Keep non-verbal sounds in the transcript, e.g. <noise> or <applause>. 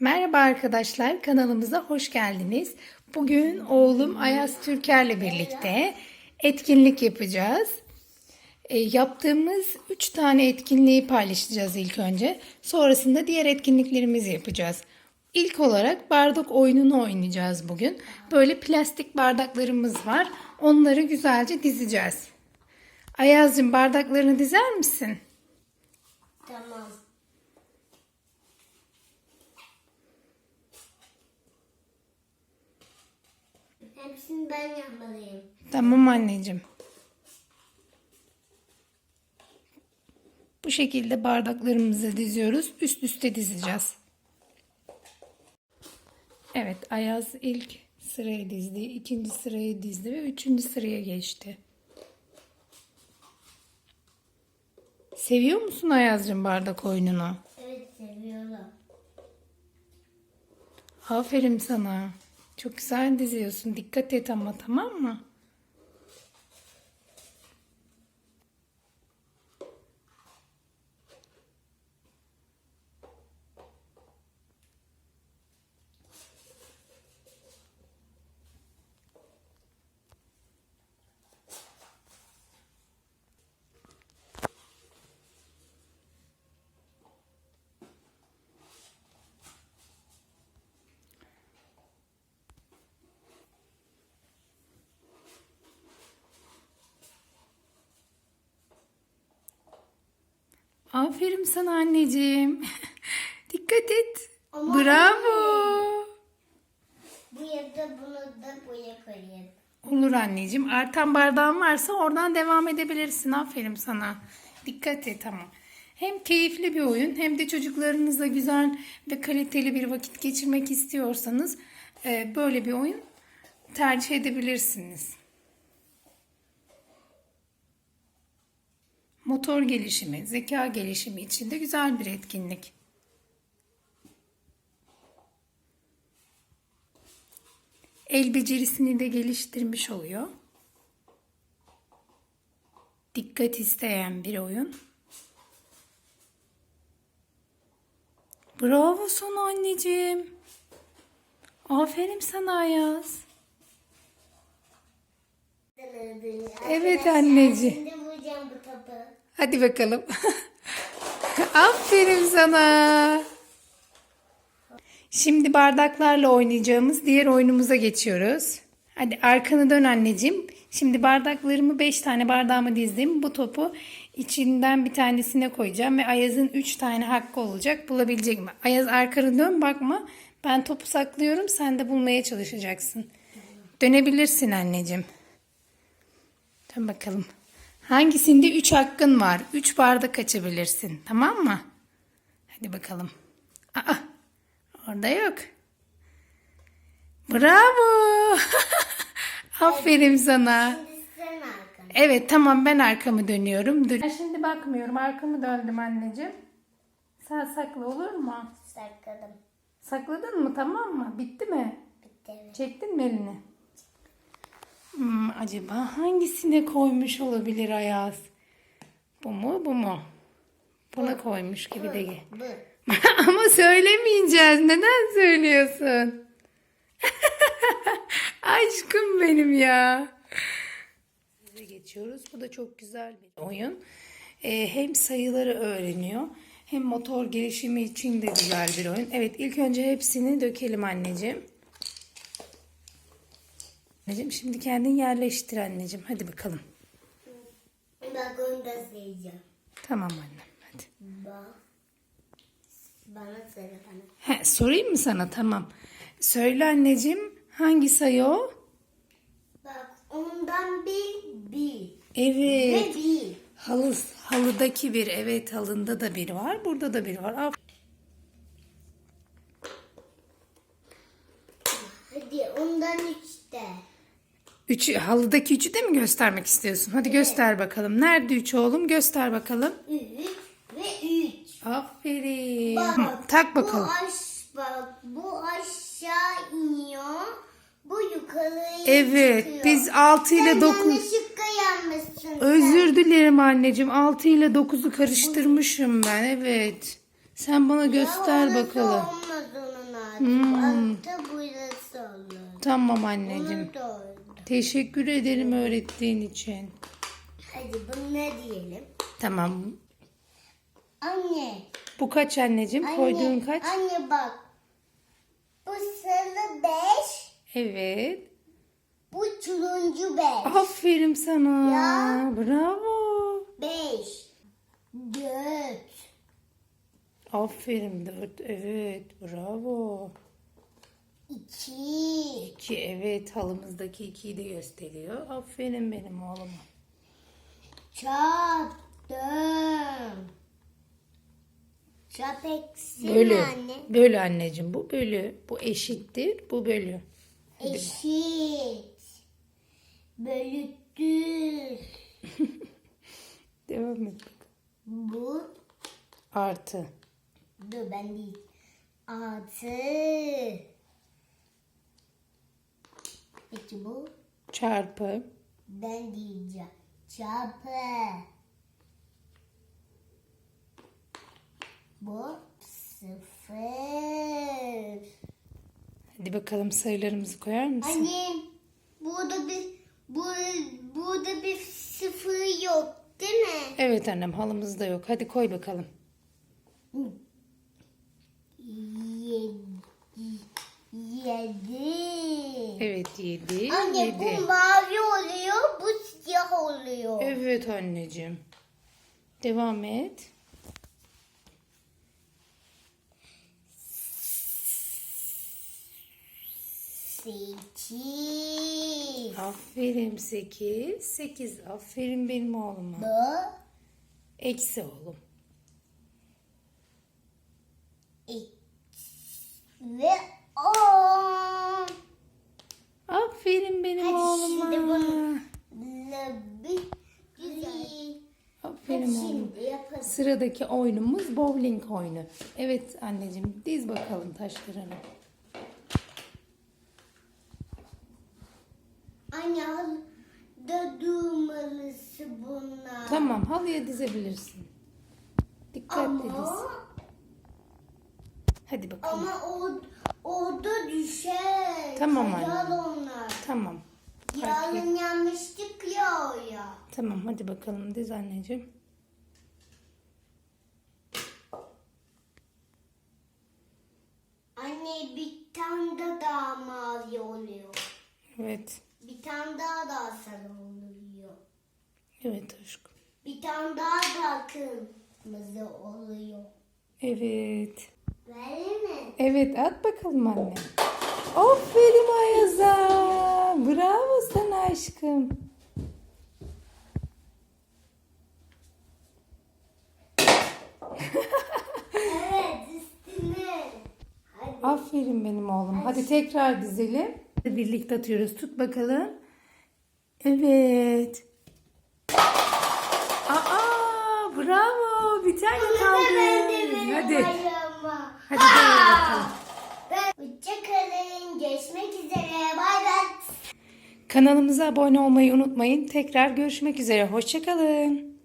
Merhaba arkadaşlar, kanalımıza hoş geldiniz. Bugün oğlum Ayaz Türker'le birlikte etkinlik yapacağız. E, yaptığımız 3 tane etkinliği paylaşacağız ilk önce. Sonrasında diğer etkinliklerimizi yapacağız. İlk olarak bardak oyununu oynayacağız bugün. Böyle plastik bardaklarımız var. Onları güzelce dizeceğiz. Ayaz'cığım bardaklarını dizer misin? Tamam. Hepsini ben yapmalıyım. Tamam anneciğim. Bu şekilde bardaklarımızı diziyoruz. Üst üste dizeceğiz. Evet Ayaz ilk sıraya dizdi. ikinci sıraya dizdi ve üçüncü sıraya geçti. Seviyor musun Ayaz'cığım bardak oyununu? Evet seviyorum. Aferin sana. Çok güzel diziyorsun. Dikkat et ama tamam mı? Aferin sana anneciğim. <laughs> Dikkat et. Ama- Bravo. Bu da bunu da buraya koyayım. Olur anneciğim. Artan bardağın varsa oradan devam edebilirsin. Aferin sana. Dikkat et ama. Hem keyifli bir oyun hem de çocuklarınızla güzel ve kaliteli bir vakit geçirmek istiyorsanız e, böyle bir oyun tercih edebilirsiniz. Motor gelişimi, zeka gelişimi için de güzel bir etkinlik. El becerisini de geliştirmiş oluyor. Dikkat isteyen bir oyun. Bravo sana anneciğim. Aferin sana Ayaz. Evet anneciğim. Şimdi vuracağım bu topu. Hadi bakalım. <laughs> Aferin sana. Şimdi bardaklarla oynayacağımız diğer oyunumuza geçiyoruz. Hadi arkanı dön anneciğim. Şimdi bardaklarımı 5 tane bardağımı dizdim. Bu topu içinden bir tanesine koyacağım ve Ayaz'ın 3 tane hakkı olacak. Bulabilecek mi? Ayaz arkanı dön bakma. Ben topu saklıyorum. Sen de bulmaya çalışacaksın. Dönebilirsin anneciğim. Dön bakalım. Hangisinde 3 hakkın var? 3 bardak açabilirsin. Tamam mı? Hadi bakalım. Aa, orada yok. Bravo. <laughs> Aferin sana. Evet tamam ben arkamı dönüyorum. Dur. Ben şimdi bakmıyorum. Arkamı döndüm anneciğim. Sen sakla olur mu? Sakladım. Sakladın mı tamam mı? Bitti mi? Bitti. evet. Çektin mi elini? Hmm, acaba hangisine koymuş olabilir Ayaz? Bu mu bu mu? Buna koymuş gibi de. <laughs> Ama söylemeyeceğiz. Neden söylüyorsun? <laughs> Aşkım benim ya. Bize geçiyoruz. Bu da çok güzel bir oyun. Ee, hem sayıları öğreniyor hem motor gelişimi için de güzel bir oyun. Evet ilk önce hepsini dökelim anneciğim. Anneciğim şimdi kendin yerleştir anneciğim. Hadi bakalım. Bak onu da sayacağım. Tamam annem. Hadi. Bak. Bana söyle bana. He, sorayım mı sana? Tamam. Söyle anneciğim. Hangi sayı o? Bak ondan bir bir. Evet. Ve bir. Halı, halıdaki bir. Evet halında da bir var. Burada da bir var. Af- Hadi ondan üçte. Üçü, halıdaki üçü de mi göstermek istiyorsun? Hadi göster bakalım. Nerede üç oğlum? Göster bakalım. Üç ve üç. Aferin. Bak, Hı, Tak bakalım. Bu, aş, bak, bu aşağı iniyor. Bu yukarıya Evet. çıkıyor. Biz 6 ile Sen 9. yanlışlıkla yanmışsın. Özür dilerim anneciğim. 6 ile 9'u karıştırmışım ben. Evet. Sen bana göster Ya bakalım. olmaz onun artık. Hmm. Altta burası olur. Tamam anneciğim. Bunu da oldu. Teşekkür ederim öğrettiğin için. Hadi bunu ne diyelim? Tamam. Anne. Bu kaç anneciğim? Anne. Koyduğun kaç? Anne bak. Bu sarı beş. Evet. Bu turuncu beş. Aferin sana. Ya. Bravo. Beş. Dört. Aferin dört. Evet. Bravo. İki, İki. Evet. Halımızdaki ikiyi de gösteriyor. Aferin benim oğluma. Çarptım. Çarp eksi Bölü. ne anne? Bölü anneciğim. Bu bölü. Bu eşittir. Bu bölü. Eşit. Bölüttür. <laughs> Devam et. Bu. Artı. Dur ben değil. Artı. Peki bu? Çarpı. Ben diyeceğim. Çarpı. Bu sıfır. Hadi bakalım sayılarımızı koyar mısın? Anne burada bir bu, burada bir sıfır yok değil mi? Evet annem halımızda yok. Hadi koy bakalım. Yedi. Yedi. Evet yedi. Anne yedi. bu mavi oluyor, bu siyah oluyor. Evet anneciğim. Devam et. Sekiz. Aferin 8. 8. Aferin benim oğluma. Bu Eksi oğlum. iki ve on. Aferin benim Hadi oğluma. şimdi bunu bir güzel. Aferin Hadi oğlum. şimdi yapalım. Sıradaki oyunumuz bowling oyunu. Evet anneciğim diz bakalım taşlarını. Anne al da durmalısı bunlar. Tamam halıya dizebilirsin. Dikkatli diz. Ama, Hadi bakalım. ama o, orada düşer. Tamam Kayar anne. onlar. Tamam. Yarın yanmıştık ya oraya. Tamam hadi bakalım diz anneciğim. Anne bir tane de daha mavi oluyor. Evet. Bir tane daha da sarı oluyor. Evet aşkım. Bir tane daha da kırmızı oluyor. Evet. Mi? Evet at bakalım anne. Aferin Ayaz'a. Bravo sana aşkım. Evet üstüne. Hadi. Aferin benim oğlum. Hadi tekrar dizelim. Birlikte atıyoruz. Tut bakalım. Evet. Aa bravo. Bir tane kaldı. Hadi. Ayağıma. Hadi devam bakalım. Ben hoşçakalın. Görüşmek üzere. Bay bay. Kanalımıza abone olmayı unutmayın. Tekrar görüşmek üzere. Hoşçakalın.